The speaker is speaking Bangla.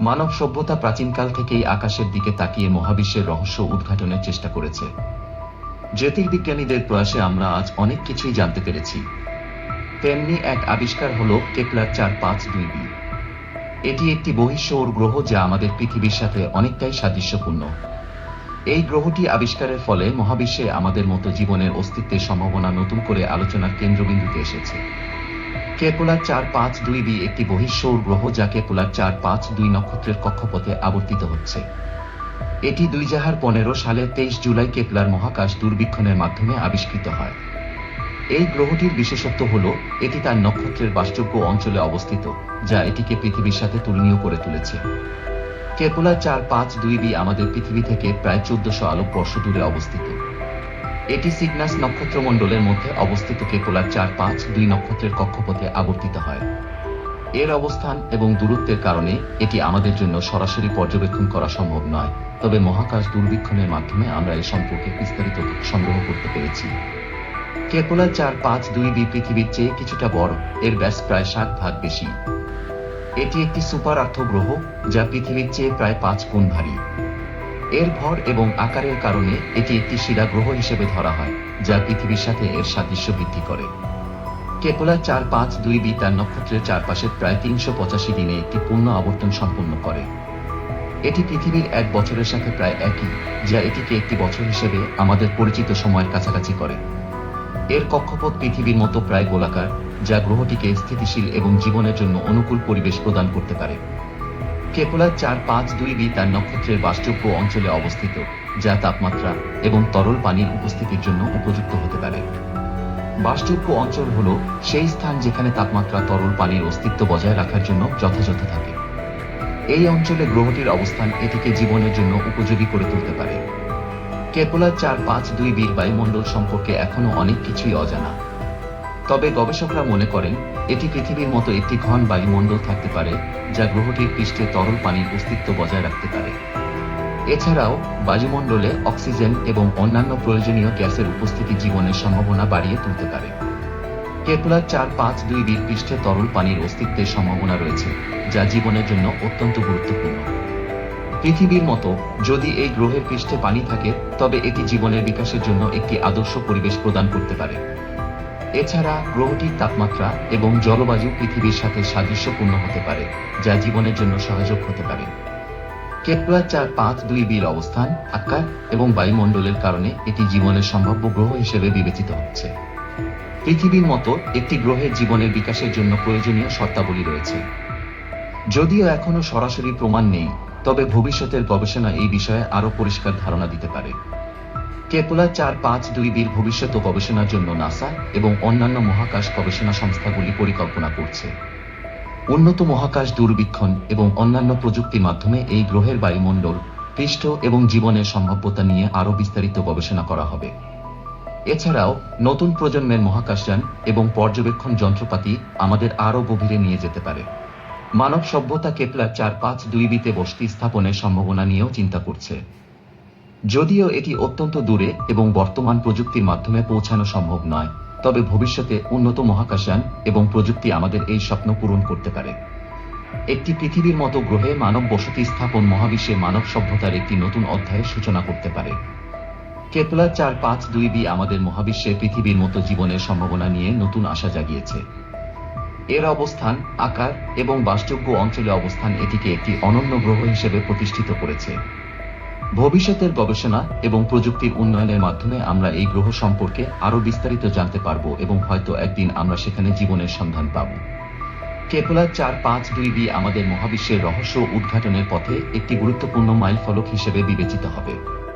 মানব সভ্যতা প্রাচীনকাল থেকেই আকাশের দিকে তাকিয়ে মহাবিশ্বের রহস্য উদ্ঘাটনের চেষ্টা করেছে। জ্যোতির্বিজ্ঞানীদের প্রয়াসে আমরা আজ অনেক কিছুই জানতে পেরেছি। তেমনি এক আবিষ্কার হল কেপলার চার পাঁচ দুই বি। এটি একটি বহিঃসৌর গ্রহ যা আমাদের পৃথিবীর সাথে অনেকটাই সাদৃশ্যপূর্ণ। এই গ্রহটি আবিষ্কারের ফলে মহাবিশ্বে আমাদের মতো জীবনের অস্তিত্বের সম্ভাবনা নতুন করে আলোচনার কেন্দ্রবিন্দুতে এসেছে। কেপলার চার পাঁচ দুই বি একটি বহিঃসৌর গ্রহ যা কেপলার চার পাঁচ দুই নক্ষত্রের কক্ষপথে আবর্তিত হচ্ছে। এটি দুই হাজার পনেরো সালে তেইশ জুলাই কেপলার মহাকাশ দূরবীক্ষণের মাধ্যমে আবিষ্কৃত হয়। এই গ্রহটির বিশেষত্ব হল, এটি তার নক্ষত্রের বাসযোগ্য অঞ্চলে অবস্থিত, যা এটিকে পৃথিবীর সাথে তুলনীয় করে তুলেছে। কেপলা চার পাঁচ দুই বি আমাদের পৃথিবী থেকে প্রায় চোদ্দশো আলোকবর্ষ দূরে অবস্থিত। এটি সিগনাস নক্ষত্রমণ্ডলের মধ্যে অবস্থিত কেপলার চার পাঁচ দুই নক্ষত্রের কক্ষপথে আবর্তিত হয়। এর অবস্থান এবং দূরত্বের কারণে এটি আমাদের জন্য সরাসরি পর্যবেক্ষণ করা সম্ভব নয়। তবে মহাকাশ দূরবীক্ষণের মাধ্যমে আমরা এ সম্পর্কে বিস্তারিত সংগ্রহ করতে পেরেছি। কেপলা চার পাঁচ দুই বি পৃথিবীর চেয়ে কিছুটা বড়। এর ব্যাস প্রায় সাত ভাগ বেশি। এটি একটি সুপার আর্থ গ্রহ যা পৃথিবীর চেয়ে প্রায় পাঁচ গুণ ভারী। এর ভর এবং আকারের কারণে এটি একটি শিলা গ্রহ হিসেবে ধরা হয়, যা পৃথিবীর সাথে এর সাদৃশ্য বৃদ্ধি করে। কেপলা চার পাঁচ দুই বি তার নক্ষত্রের চারপাশে প্রায় তিনশো পঁচাশি দিনে একটি পূর্ণ আবর্তন সম্পন্ন করে। এটি পৃথিবীর এক বছরের সাথে প্রায় একই, যা এটিকে একটি বছর হিসেবে আমাদের পরিচিত সময়ের কাছাকাছি করে। এর কক্ষপথ পৃথিবীর মতো প্রায় গোলাকার, যা গ্রহটিকে স্থিতিশীল এবং জীবনের জন্য অনুকূল পরিবেশ প্রদান করতে পারে। কেপলার চার পাঁচ দুই বি তার নক্ষত্রের বাসযোগ্য অঞ্চলে অবস্থিত, যা তাপমাত্রা এবং তরল পানির উপস্থিতির জন্য উপযুক্ত হতে পারে। বাসযোগ্য অঞ্চল হল সেই স্থান যেখানে তাপমাত্রা, তরল পানির অস্তিত্ব বজায় রাখার জন্য যথাযথ থাকে। এই অঞ্চলে গ্রহটির অবস্থান এটিকে জীবনের জন্য উপযোগী করে তুলতে পারে। কেপলার চার পাঁচ দুই বীর বায়ুমণ্ডল সম্পর্কে এখনও অনেক কিছুই অজানা। তবে গবেষকরা মনে করেন, এটি পৃথিবীর মতো একটি ঘন বায়ুমণ্ডল থাকতে পারে, যা গ্রহটির পৃষ্ঠে তরল পানির অস্তিত্ব বজায় রাখতে পারে। এছাড়াও, বায়ুমণ্ডলে অক্সিজেন এবং অন্যান্য প্রয়োজনীয় গ্যাসের উপস্থিতি জীবনের সম্ভাবনা বাড়িয়ে তুলতে পারে। কেপলার চার পাঁচ দুই বীর পৃষ্ঠে তরল পানির অস্তিত্বের সম্ভাবনা রয়েছে, যা জীবনের জন্য অত্যন্ত গুরুত্বপূর্ণ। পৃথিবীর মতো, যদি এই গ্রহের পৃষ্ঠে পানি থাকে, তবে এটি জীবনের বিকাশের জন্য একটি আদর্শ পরিবেশ প্রদান করতে পারে। এছাড়া গ্রহটির তাপমাত্রা এবং জলবায়ু পৃথিবীর সাথে সাদৃশ্যপূর্ণ হতে পারে, যা জীবনের জন্য সহায়ক হতে পারে। কেপলার চার পাঁচ দুই বির অবস্থান, আকার এবং বায়ুমণ্ডলের কারণে এটি জীবনের সম্ভাব্য গ্রহ হিসেবে বিবেচিত হচ্ছে। পৃথিবীর মতো একটি গ্রহের জীবনের বিকাশের জন্য প্রয়োজনীয় শর্তাবলী রয়েছে। যদিও এখনও সরাসরি প্রমাণ নেই, তবে ভবিষ্যতের গবেষণা এই বিষয়ে আরও পরিষ্কার ধারণা দিতে পারে। কেপলা চার পাঁচ দুই বীর ভবিষ্যৎ গবেষণার জন্য নাসা এবং অন্যান্য মহাকাশ গবেষণা সংস্থাগুলি পরিকল্পনা করছে। উন্নত মহাকাশ দূরবীক্ষণ এবং অন্যান্য প্রযুক্তির মাধ্যমে এই গ্রহের বায়ুমণ্ডল, পৃষ্ঠ এবং জীবনের সম্ভাব্যতা নিয়ে আরও বিস্তারিত গবেষণা করা হবে। এছাড়াও, নতুন প্রজন্মের মহাকাশযান এবং পর্যবেক্ষণ যন্ত্রপাতি আমাদের আরও গভীরে নিয়ে যেতে পারে। মানব সভ্যতা কেপলার চার পাঁচ দুই বিতে বসতি স্থাপনের সম্ভাবনা নিয়েও চিন্তা করছে। যদিও এটি অত্যন্ত দূরে এবং বর্তমান প্রযুক্তির মাধ্যমে পৌঁছানো সম্ভব নয়, তবে ভবিষ্যতে উন্নত মহাকাশযান এবং প্রযুক্তি আমাদের এই স্বপ্ন পূরণ করতে পারে। একটি পৃথিবীর মতো গ্রহে মানব বসতি স্থাপন মহাবিশ্বে মানব সভ্যতার একটি নতুন অধ্যায়ের সূচনা করতে পারে। কেপলার চার পাঁচ দুই বি আমাদের মহাবিশ্বে পৃথিবীর মতো জীবনের সম্ভাবনা নিয়ে নতুন আশা জাগিয়েছে। এর অবস্থান, আকার এবং বাসযোগ্য অঞ্চলে অবস্থান এটিকে একটি অনন্য গ্রহ হিসেবে প্রতিষ্ঠিত করেছে। ভবিষ্যতের গবেষণা এবং প্রযুক্তির উন্নয়নের মাধ্যমে আমরা এই গ্রহ সম্পর্কে আরও বিস্তারিত জানতে পারব এবং হয়তো একদিন আমরা সেখানে জীবনের সন্ধান পাব। কেপলার চার পাঁচ দুই বি আমাদের মহাবিশ্বের রহস্য উদ্ঘাটনের পথে একটি গুরুত্বপূর্ণ মাইলফলক হিসেবে বিবেচিত হবে।